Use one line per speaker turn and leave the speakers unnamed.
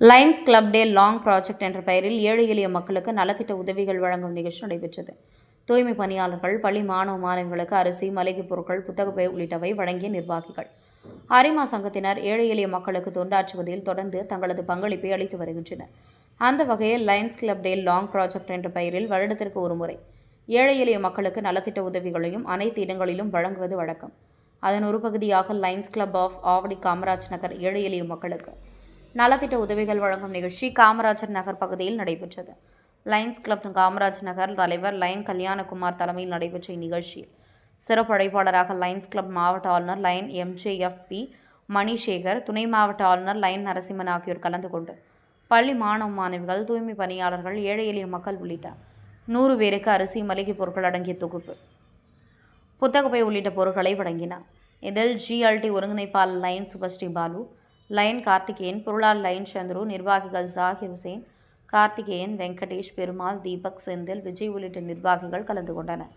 Lions Club day long project என்ற பெயரில் ஏழை எளிய மக்களுக்கு நலத்திட்ட உதவிகள் வழங்கும் நிகழ்ச்சி நடைபெற்றது. தூய்மை பணியாளர்கள் பள்ளி மாணவ மாணவிகளுக்கு அரிசி மளிகைப் பொருட்கள் புத்தகப்பை உள்ளிட்டவை வழங்கிய நிர்வாகிகள். அரிமா சங்கத்தினர் ஏழை எளிய மக்களுக்கு தொண்டாற்றுவதில் தொடர்ந்து தங்களது பங்களிப்பை அளித்து வருகின்றனர். அந்த வகையில் Lions Club day long project என்ற பெயரில் வருடத்திற்கு ஒரு முறை ஏழை எளிய மக்களுக்கு நலத்திட்ட உதவிகளையும் அனைத்து இடங்களிலும் வழங்குவது வழக்கம். அதன் ஒரு பகுதியாக Lions Club of Avadi Kamaraj Nagar ஏழை எளிய மக்களுக்கு நலத்திட்ட உதவிகள் வழங்கும் நிகழ்ச்சி காமராஜர் நகர் பகுதியில் நடைபெற்றது. லயன்ஸ் கிளப் காமராஜ் நகர் தலைவர் லயன் கல்யாணகுமார் தலைமையில் நடைபெற்ற இந்நிகழ்ச்சியில் சிறப்பு அழைப்பாளராக லயன்ஸ் கிளப் மாவட்ட ஆளுநர் லயன் எம்ஜேஎஃப்பி மணிசேகர் துணை மாவட்ட ஆளுநர் லயன் நரசிம்மன் ஆகியோர் கலந்து கொண்டு பள்ளி மாணவ மாணவிகள் தூய்மை பணியாளர்கள் ஏழை எளிய மக்கள் உள்ளிட்ட நூறு பேருக்கு அரிசி மளிகைப் பொருட்கள் அடங்கிய தொகுப்பு. புத்தகப்பை உள்ளிட்ட பொருட்களை வழங்கினார். இதில் ஜிஎல்டி ஒருங்கிணைப்பாளர் லயன் சுபஸ்ரீ பாலு லயன் கார்த்திகேயன் பொருளாளர் லயன் சந்துரு நிர்வாகிகள் ஜாகிர் ஹுசேன் கார்த்திகேயன் வெங்கடேஷ் பெருமாள் தீபக் செந்தில் விஜய் உள்ளிட்ட நிர்வாகிகள் கலந்து கொண்டனர்.